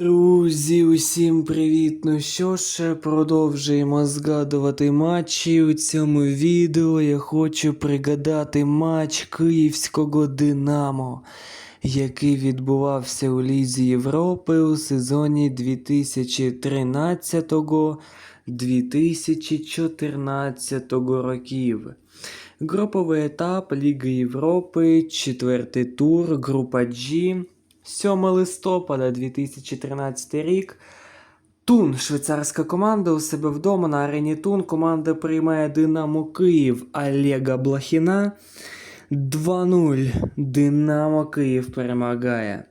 Друзі, усім привіт! Ну що ж, продовжуємо згадувати матчі. У цьому відео я хочу пригадати матч Київського Динамо, який відбувався у Лізі Європи у сезоні 2013-2014 років. Груповий етап Ліги Європи, четвертий тур, група G, 7 листопада 2013 рік. Тун, швейцарська команда у себе вдома на арені Тун. Команда приймає Динамо Київ Олега Блохіна. 2-0. Динамо Київ перемагає.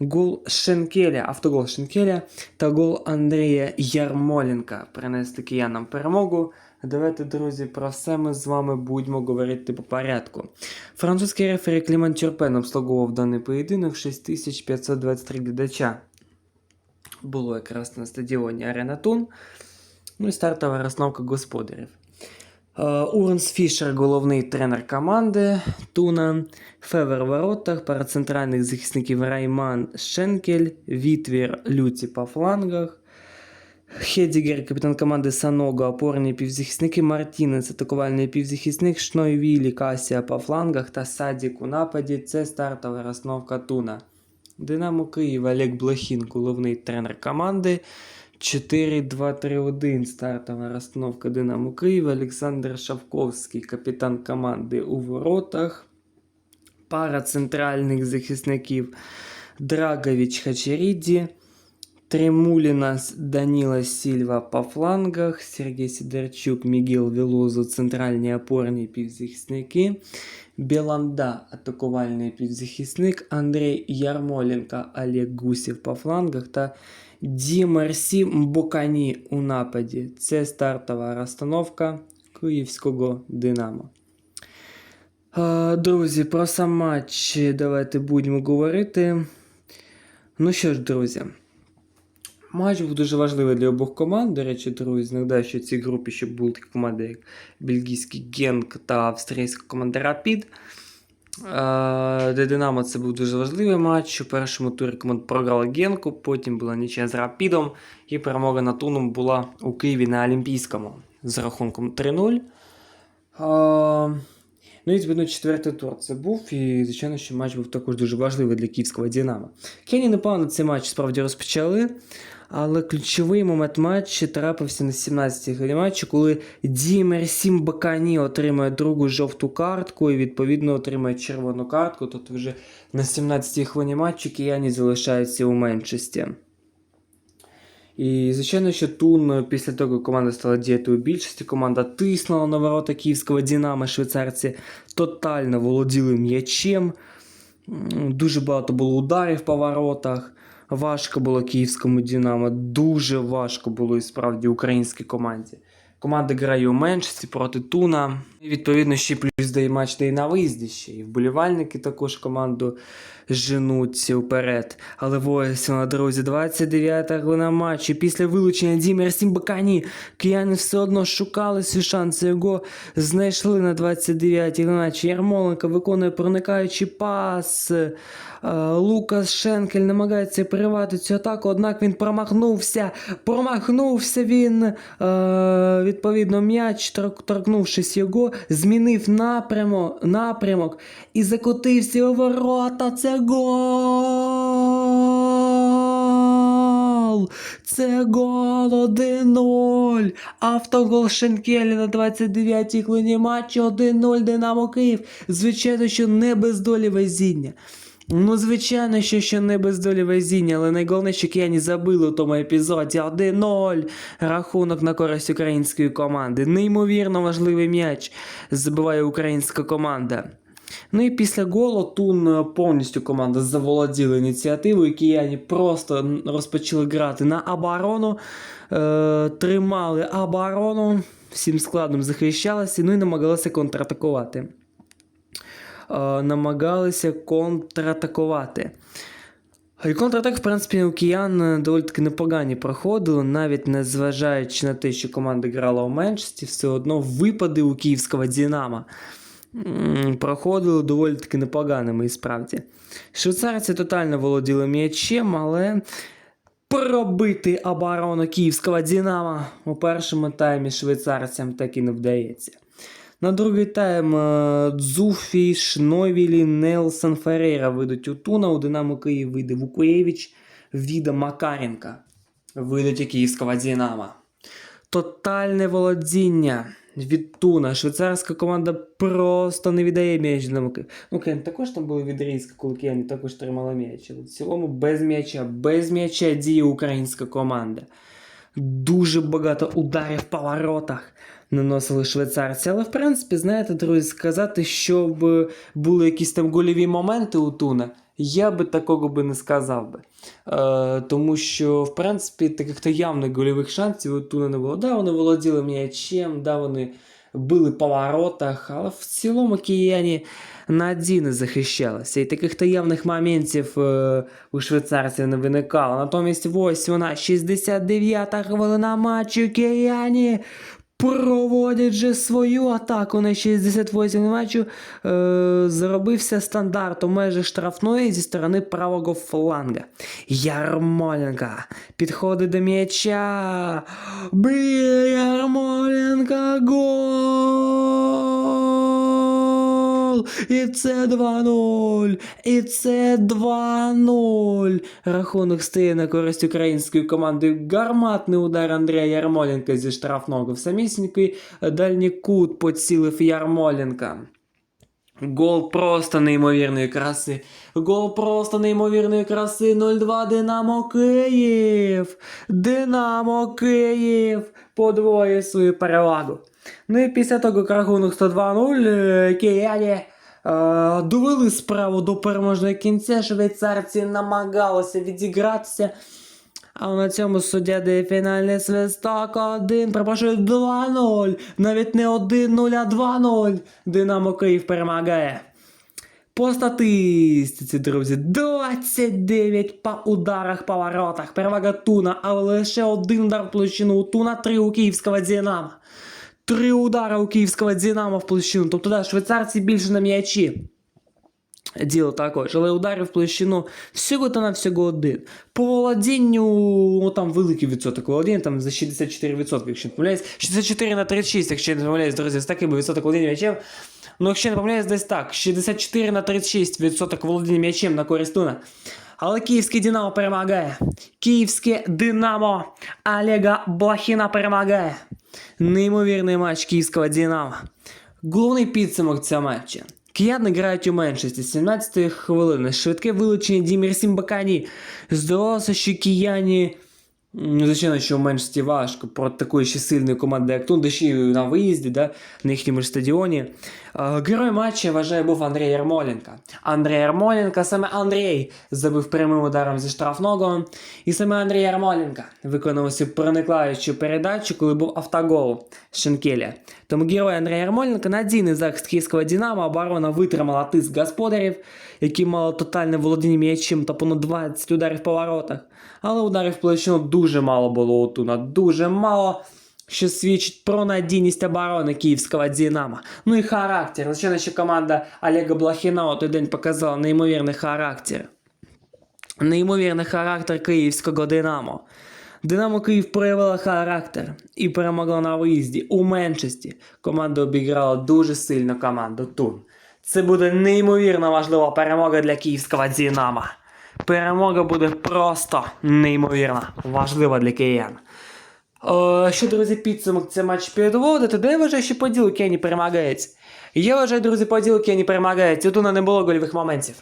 Гол Шенкеля, автогол Шенкеля та гол Андрія Ярмоленка принесли киянам перемогу. Давайте, друзі, про все ми з вами будемо говорити по порядку. Французький рефері Кліман Тюрпен обслуговував даний поєдинок 6523 глядача. Було якраз на стадіоні Арена Тун. Ну і стартова розновка господарів. Е, Уренс Фішер, головний тренер команди Туна, Февер в воротах, пара центральних захисників Райман Шенкель, Вітвір Люці по флангах, Хедігер, капітан команди Саного, опорні півзахисники Мартінець, атакувальний півзахисник, Шнойвілі, Касія по флангах та Садік у нападі. Це стартова розновка Туна. Динамо Київ, Олег Блохін, головний тренер команди. 4-2-3-1 стартова розстановка Динамо Київ. Олександр Шавковський, капітан команди у воротах. Пара центральних захисників Драгович Хачеріді. Тремуліна Даніла Сільва по флангах, Сергій Сидорчук, Мігіл Вілозу, центральні опорні півзахисники, Біланда, атакувальний півзахисник, Андрій Ярмоленко, Олег Гусєв по флангах та Ді Марсі Мбокані у нападі. Це стартова розстановка Київського Динамо. Е, Друзі, про сам матч давайте будемо говорити. Ну що ж, друзі. Матч був дуже важливий для обох команд. До речі, друзі, нагадаю, що в цій групі ще були такі команди, як бельгійський Генк та австрійська команда Рапід. Для Динамо це був дуже важливий матч. У першому турі команда програла Генку, потім була нічия з Рапідом, і перемога над Туном була у Києві на Олімпійському з рахунком 3-0. Ну і відповідно четвертий тур це був, і звичайно, що матч був також дуже важливий для київського Динамо. Кені непогано цей матч справді розпочали, але ключовий момент матчу трапився на 17-й хвилі матчу, коли Дімер Сім Бакані отримує другу жовту картку і відповідно отримує червону картку. Тобто вже на 17-й хвилині матчу кияні залишаються у меншості. І, звичайно, що Тун після того, команда стала діяти у більшості, команда тиснула на ворота київського Дінамо, Швейцарці тотально володіли м'ячем. Дуже багато було ударів по воротах. Важко було київському Дінамо, Дуже важко було і справді українській команді. Команда грає у меншості проти Туна. І відповідно ще плюс дає матч дає на виїзді ще. І вболівальники також команду женуться вперед. Але воїсимо, друзі, 29-та хвилина матчу. Після вилучення Дімер Сімбакані кияни все одно шукали свій шанс. Його знайшли на 29-й матчі. Ярмоленко виконує проникаючий пас. Е, Лукас Шенкель намагається перервати цю атаку, однак він промахнувся. Промахнувся він. Е, відповідно, м'яч, торкнувшись його, змінив напрямок, напрямок і закотився у ворота. Це гол! Це гол 1-0. Автогол Шенкеля на 29-й хвилині матчу 1-0 Динамо Київ. Звичайно, що не без долі везіння. Ну, звичайно, що ще не без долі везіння, але найголовніше, що кияні забили у тому епізоді 1-0. Рахунок на користь української команди. Неймовірно важливий м'яч забиває українська команда. Ну і після голу Тун е, повністю команда заволоділа ініціативою. Кияні просто розпочали грати на оборону, е, тримали оборону, всім складом захищалися, ну і намагалися контратакувати. Е, намагалися контратакувати. І контратак, в принципі, у киян е, доволі таки непогані проходили, навіть не зважаючи на те, що команда грала у меншості, все одно випади у київського Динамо м, проходили доволі таки непоганими і справді. Швейцарці тотально володіли м'ячем, але пробити оборону київського Динамо. У першому таймі швейцарцям так і не вдається. На другий тайм е, Дзуфі, Шновілі, Нелсон Ферейра вийдуть у у Динамо Київ вийде Вукуєвич, Віда Макаренка вийдуть у київського Динамо. Тотальне володіння від Туна. Швейцарська команда просто не віддає м'яч Динамо Київ. Ну, Кен, також там були відрізки, коли Кияні також тримала м'яч. В цілому без м'яча, без м'яча діє українська команда. Дуже багато ударів по воротах наносили швейцарці. Але, в принципі, знаєте, друзі, сказати, щоб були якісь там гольові моменти у Туна, я би такого би не сказав би. Е, тому що, в принципі, таких то явних гольових шансів у Туна не було. Да, вони володіли м'ячем, да, вони били по воротах, але в цілому кияні надійно захищалися. І таких то явних моментів е, у швейцарців не виникало. Натомість ось вона 69-та хвилина матчу кияні проводять же свою атаку на 68 матчу. Е, зробився стандарт у межі штрафної зі сторони правого фланга. Ярмоленка підходить до м'яча. Б'є Ярмоленка гол! І це 2-0. І це 2-0. Рахунок стає на користь української команди. Гарматний удар Андрія Ярмоленка зі штрафного в самісінький дальній кут поцілив Ярмоленка. Гол просто неймовірної краси. Гол просто неймовірної краси. 0-2 Динамо Київ. Динамо Київ подвоює свою перевагу. Ну і після того, як рахунок 102-0, е, кияні довели справу до переможного кінця. Швейцарці намагалися відігратися. А на цьому суддя дає фінальний свисток 1, перепрошую, 2-0. Навіть не 1-0, а 2-0. Динамо Київ перемагає. По статистиці, друзі, 29 по ударах по воротах. Перевага Туна, але лише один удар в площину у Туна, 3 у київського Динамо. Три удари у київського Динамо в площину. Тобто, да, швейцарці більше на м'ячі. Діло також, але ударів в площину всього та на всього один. По володінню, ну там великий відсоток володіння, там за 64%, якщо не помиляюсь. 64 на 36, якщо не помиляюсь, друзі, з таким відсоток володіння м'ячем. Ну, якщо не помиляюсь, десь так. 64 на 36 відсоток володіння м'ячем на користь. Але київське Динамо перемагає. Київське Динамо Олега Блохіна перемагає. Неймовірний матч київського Динамо. Головний підсумок цього матча. Кияни грають у меншості 17 хвилини. Швидке вилучення Дімір Сімбакані. Здавалося, що кияні. Звичайно, що в меншості важко проти такої ще сильної команди, як Тунда, ще й на виїзді, да, на їхньому ж стадіоні. А, Герой матча, я вважаю, був Андрій Ярмоленко. Андрій Ярмоленко, саме Андрій забив прямим ударом зі штрафного. І саме Андрій Ярмоленко виконав цю проникаючу передачу, коли був автогол Шенкеля. Тому герой Андрій Ярмоленко надійний захист київського Динамо, оборона витримала тиск господарів, які мали тотальне володіння м'ячем та понад 20 ударів по воротах. Але ударів в дуже мало було у дуже мало, що свідчить про надійність оборони київського Динамо. Ну і характер. Звичайно, що команда Олега Блохіна у той день показала неймовірний характер. Неймовірний характер київського Динамо. Динамо Київ проявила характер і перемогла на виїзді у меншості. Команда обіграла дуже сильну команду Тун. Це буде неймовірно важлива перемога для київського Динамо. Перемога буде просто неймовірно важлива для киян. Е, що, друзі, підсумок це матч підводити, де я вважаю, що по ділу Кені перемагають. Я вважаю, друзі, по ділу Кені перемагають. У не було гольових моментів.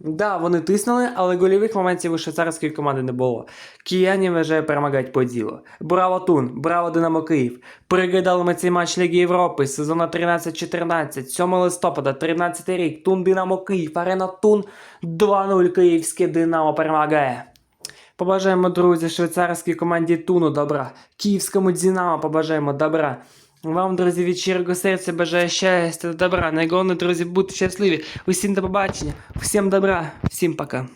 Да, вони тиснули, але гольових моментів у швейцарської команди не було. Кияні вважає перемагають по ділу. Браво Тун, браво Динамо Київ. Пригадали ми цей матч Ліги Європи, сезону 13-14, 7 листопада, 13 рік. Тун Динамо Київ, арена Тун 2-0 київське Динамо перемагає. Побажаємо, друзі, швейцарській команді Туну добра, київському Дзінамо побажаємо добра. Вам, друзі, від щирого серця бажаю щастя та добра. Найголовніше, друзі, бути щасливі. Усім до побачення, всім добра, всім пока.